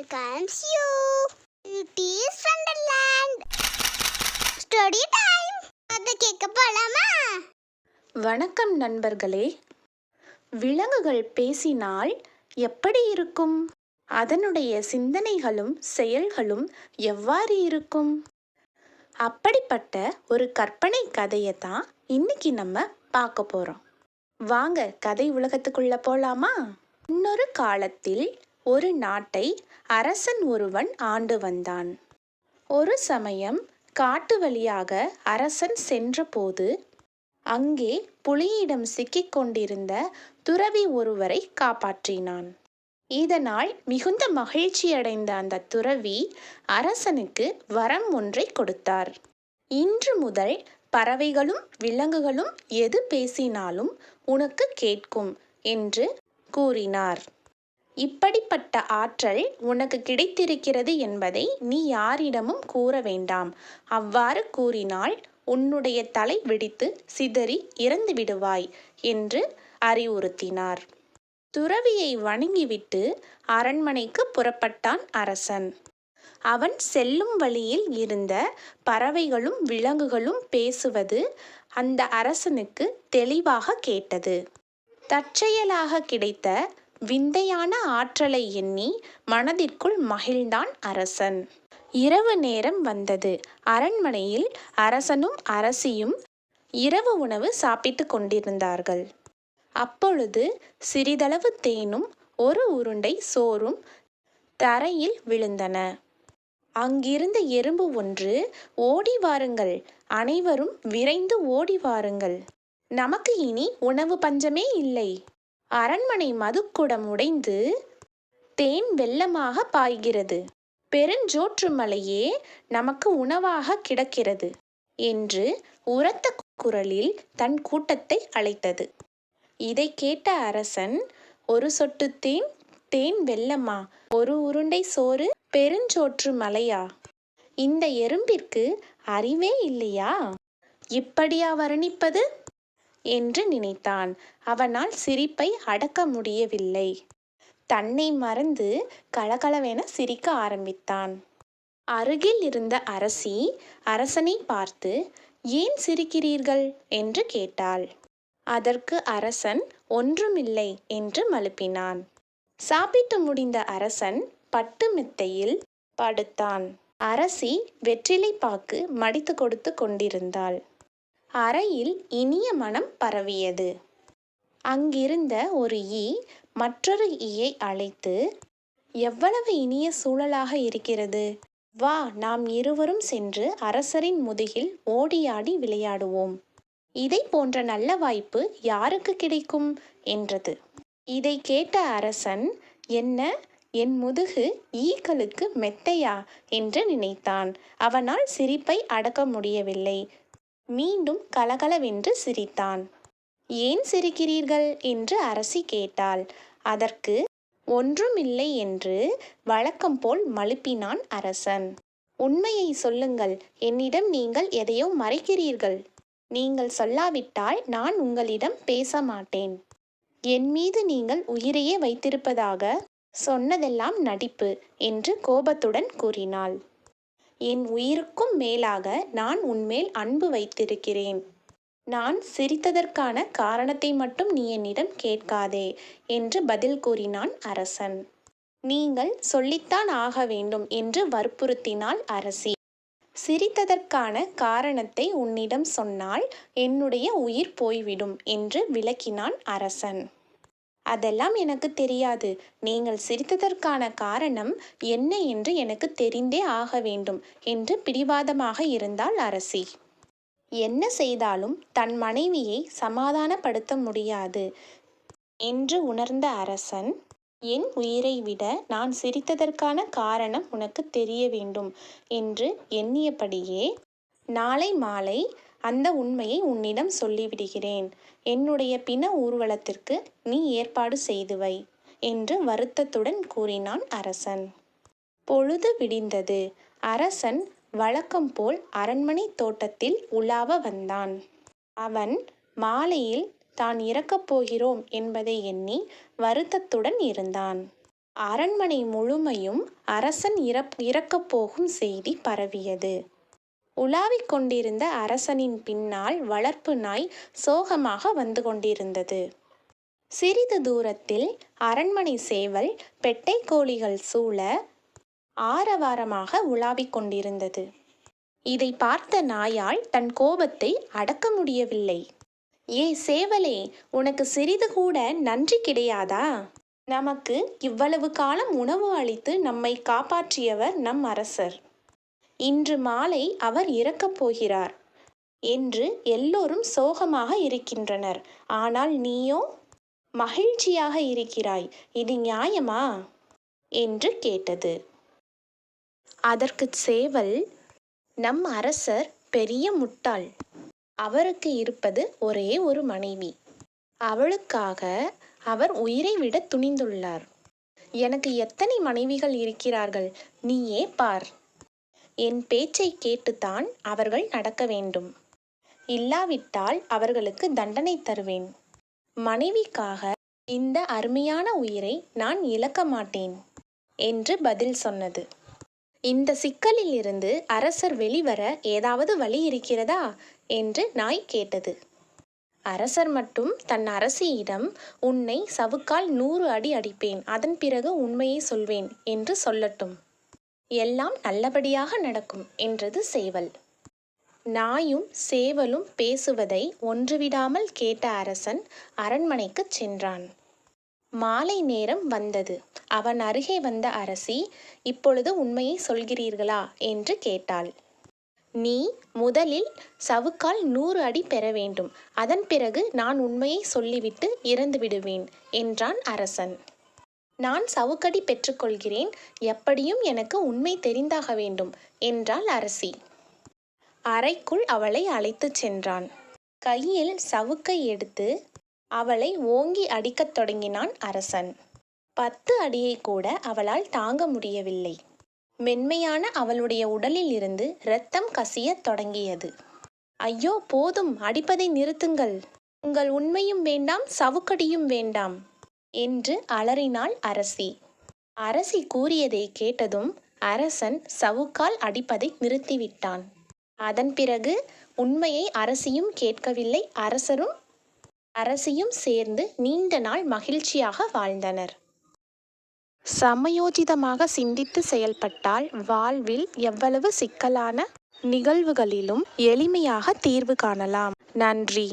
welcomes you. It is Wonderland. Story time. அதை கேட்க போலாமா வணக்கம் நண்பர்களே விலங்குகள் பேசினால் எப்படி இருக்கும் அதனுடைய சிந்தனைகளும் செயல்களும் எவ்வாறு இருக்கும் அப்படிப்பட்ட ஒரு கற்பனை கதையை தான் இன்னைக்கு நம்ம பார்க்க போகிறோம் வாங்க கதை உலகத்துக்குள்ள போலாமா இன்னொரு காலத்தில் ஒரு நாட்டை அரசன் ஒருவன் ஆண்டு வந்தான். ஒரு சமயம் காட்டு வழியாக அரசன் சென்றபோது அங்கே புலியிடம் சிக்கிக் கொண்டிருந்த துறவி ஒருவரை காப்பாற்றினான். இதனால் மிகுந்த மகிழ்ச்சியடைந்த அந்த துறவி அரசனுக்கு வரம் ஒன்றை கொடுத்தார். இன்று முதல் பறவைகளும் விலங்குகளும் எது பேசினாலும் உனக்கு கேட்கும் என்று கூறினார். இப்படிப்பட்ட ஆற்றல் உனக்கு கிடைத்திருக்கிறது என்பதை நீ யாரிடமும் கூற வேண்டாம். அவ்வாறு கூறினால் உன்னுடைய தலை வெடித்து சிதறி இறந்து விடுவாய் என்று அறிவுறுத்தினார். துறவியை வணங்கிவிட்டு அரண்மனைக்கு புறப்பட்டான் அரசன். அவன் செல்லும் வழியில் இருந்த பறவைகளும் விலங்குகளும் பேசுவது அந்த அரசனுக்கு தெளிவாக கேட்டது. தற்செயலாக கிடைத்த விந்தையான ஆற்றலை எண்ணி மனதிற்குள் மகிழ்ந்தான் அரசன். இரவு நேரம் வந்தது. அரண்மனையில் அரசனும் அரசியும் இரவு உணவு சாப்பிட்டு கொண்டிருந்தார்கள். அப்பொழுது சிறிதளவு தேனும் ஒரு உருண்டை சோறும் தரையில் விழுந்தன. அங்கிருந்த எறும்பு ஒன்று ஓடி வாருங்கள். அனைவரும் விரைந்து ஓடி வாருங்கள். நமக்கு இனி உணவு பஞ்சமே இல்லை. அரண்மனை மதுக்குடம் உடைந்து தேன் வெள்ளமாக பாய்கிறது. பெருஞ்சோற்று மலையே நமக்கு உணவாக கிடக்கிறது என்று உரத்த குரலில் தன் கூட்டத்தை அழைத்தது. இதை கேட்ட அரசன் ஒரு சொட்டு தேன் தேன் வெள்ளமா? ஒரு உருண்டை சோறு பெருஞ்சோற்று மலையா? இந்த எறும்பிற்கு அறிவே இல்லையா? இப்படியா வர்ணிப்பது? என்று நினைத்தான். அவனால் சிரிப்பை அடக்க முடியவில்லை. தன்னை மறந்து கலகலவென சிரிக்க ஆரம்பித்தான். அருகில் இருந்த அரசி அரசனை பார்த்து ஏன் சிரிக்கிறீர்கள்? என்று கேட்டாள். அதற்கு அரசன் ஒன்றுமில்லை என்று மழுப்பினான். சாப்பிட்டு முடிந்த அரசன் பட்டு மெத்தையில் படுத்தான். அரசி வெற்றிலை பாக்கு மடித்து கொடுத்து கொண்டிருந்தாள். அறையில் இனிய மனம் பரவியது. அங்கிருந்த ஒரு ஈ மற்றொரு ஈயை அழைத்து எவ்வளவு இனிய சூழலாக இருக்கிறது. வா நாம் இருவரும் சென்று அரசரின் முதுகில் ஓடியாடி விளையாடுவோம். இதை போன்ற நல்ல வாய்ப்பு யாருக்கு கிடைக்கும்? என்றது. இதை கேட்ட அரசன் என்ன என் முதுகு ஈக்களுக்கு மெத்தையா? என்று நினைத்தான். அவனால் சிரிப்பை அடக்க முடியவில்லை. மீண்டும் கலகலவென்று சிரித்தான். ஏன் சிரிக்கிறீர்கள்? என்று அரசி கேட்டாள். அதற்கு ஒன்றுமில்லை என்று வழக்கம் போல் மழுப்பினான் அரசன். உண்மையை சொல்லுங்கள். என்னிடம் நீங்கள் எதையோ மறைக்கிறீர்கள். நீங்கள் சொல்லாவிட்டால் நான் உங்களிடம் பேச மாட்டேன் என் மீது நீங்கள் உயிரையே வைத்திருப்பதாக சொன்னதெல்லாம் நடிப்பு என்று கோபத்துடன் கூறினாள். என் உயிருக்கும் மேலாக நான் உன்மேல் அன்பு வைத்திருக்கிறேன். நான் சிரித்ததற்கான காரணத்தை மட்டும் நீ என்னிடம் கேட்காதே என்று பதில் கூறினான் அரசன். நீங்கள் சொல்லித்தான் ஆக வேண்டும் என்று வற்புறுத்தினாள் அரசி. சிரித்ததற்கான காரணத்தை உன்னிடம் சொன்னால் என்னுடைய உயிர் போய்விடும் என்று விளக்கினான் அரசன். அதெல்லாம் எனக்கு தெரியாது. நீங்கள் சிரித்ததற்கான காரணம் என்ன என்று எனக்கு தெரிந்தே ஆக வேண்டும் என்று பிடிவாதமாக இருந்தாள் அரசி. என்ன செய்தாலும் தன் மனைவியை சமாதானப்படுத்த முடியாது என்று உணர்ந்த அரசன் என் உயிரை விட நான் சிரித்ததற்கான காரணம் உனக்கு தெரிய வேண்டும் என்று எண்ணியபடியே நாளை மாலை அந்த உண்மையை உன்னிடம் சொல்லிவிடுகிறேன். என்னுடைய பிண ஊர்வலத்திற்கு நீ ஏற்பாடு செய்து வை என்று வருத்தத்துடன் கூறினான் அரசன். பொழுது விடிந்தது. அரசன் வழக்கம் போல் அரண்மனை தோட்டத்தில் உலாவ வந்தான். அவன் மாலையில் தான் இறக்கப் போகிறோம் என்பதை எண்ணி வருத்தத்துடன் இருந்தான். அரண்மனை முழுமையும் அரசன் இறப் இறக்கப் போகும் செய்தி பரவியது. உலாவிக் கொண்டிருந்த அரசனின் பின்னால் வளர்ப்பு நாய் சோகமாக வந்து கொண்டிருந்தது. சிறிது தூரத்தில் அரண்மனை சேவல் பெட்டை கோழிகள் சூழ ஆரவாரமாக உலாவிக் கொண்டிருந்தது. இதை பார்த்த நாயால் தன் கோபத்தை அடக்க முடியவில்லை. ஏ சேவலே உனக்கு சிறிது கூட நன்றி கிடையாதா? நமக்கு இவ்வளவு காலம் உணவு அளித்து நம்மை காப்பாற்றியவர் நம் அரசர். இன்று மாலை அவர் இறக்கப் போகிறார் என்று எல்லோரும் சோகமாக இருக்கின்றனர். ஆனால் நீயோ? மகிழ்ச்சியாக இருக்கிறாய். இது நியாயமா? என்று கேட்டது. அதற்கு சேவல் நம் அரசர் பெரிய முட்டாள். அவருக்கு இருப்பது ஒரே ஒரு மனைவி. அவளுக்காக அவர் உயிரை விட துணிந்துள்ளார். எனக்கு எத்தனை மனைவிகள் இருக்கிறார்கள்? நீயே பார். என் பேச்சை கேட்டுத்தான் அவர்கள் நடக்க வேண்டும். இல்லாவிட்டால் அவர்களுக்கு தண்டனை தருவேன். மனைவிக்காக இந்த அருமையான உயிரை நான் இழக்க மாட்டேன் என்று பதில் சொன்னது. இந்த சிக்கலில் இருந்து அரசர் வெளிவர ஏதாவது வழி இருக்கிறதா? என்று நாய் கேட்டது. அரசர் மட்டும் தன் அரசியிடம் உன்னை சவுக்கால் நூறு அடி அடிப்பேன் அதன் பிறகு உண்மையை சொல்வேன் என்று சொல்லட்டும். எல்லாம் நல்லபடியாக நடக்கும் என்றது சேவல். நாயும் சேவலும் பேசுவதை ஒன்றுவிடாமல் கேட்ட அரசன் அரண்மனைக்குச் சென்றான். மாலை நேரம் வந்தது. அவன் அருகே வந்த அரசி இப்பொழுது உண்மையை சொல்கிறீர்களா? என்று கேட்டாள். நீ முதலில் சவுக்கால் நூறு அடி பெற வேண்டும். அதன் பிறகு நான் உண்மையை சொல்லிவிட்டு இறந்து விடுவேன் என்றான் அரசன். நான் சவுக்கடி பெற்றுக்கொள்கிறேன். எப்படியும் எனக்கு உண்மை தெரிந்தாக வேண்டும் என்றாள் அரசி. அறைக்குள் அவளை அழைத்துச் சென்றான். கையில் சவுக்கை எடுத்து அவளை ஓங்கி அடிக்கத் தொடங்கினான் அரசன். பத்து அடியை கூட அவளால் தாங்க முடியவில்லை. மென்மையான அவளுடைய உடலில் இருந்து இரத்தம் கசியத் தொடங்கியது. ஐயோ போதும் அடிப்பதை நிறுத்துங்கள். உங்கள் உண்மையும் வேண்டாம் சவுக்கடியும் வேண்டாம். என்று அலறினாள் அரசி. அரசி கூறியதை கேட்டதும் அரசன் சவுக்கால் அடிப்பதை நிறுத்திவிட்டான். அதன் பிறகு உண்மையை அரசியும் கேட்கவில்லை அரசரும்? அரசியும் சேர்ந்து நீண்ட நாள் மகிழ்ச்சியாக வாழ்ந்தனர். சமயோஜிதமாக சிந்தித்து செயல்பட்டால் வாழ்வில் எவ்வளவு சிக்கலான நிகழ்வுகளிலும் எளிமையாக தீர்வு காணலாம். நன்றி.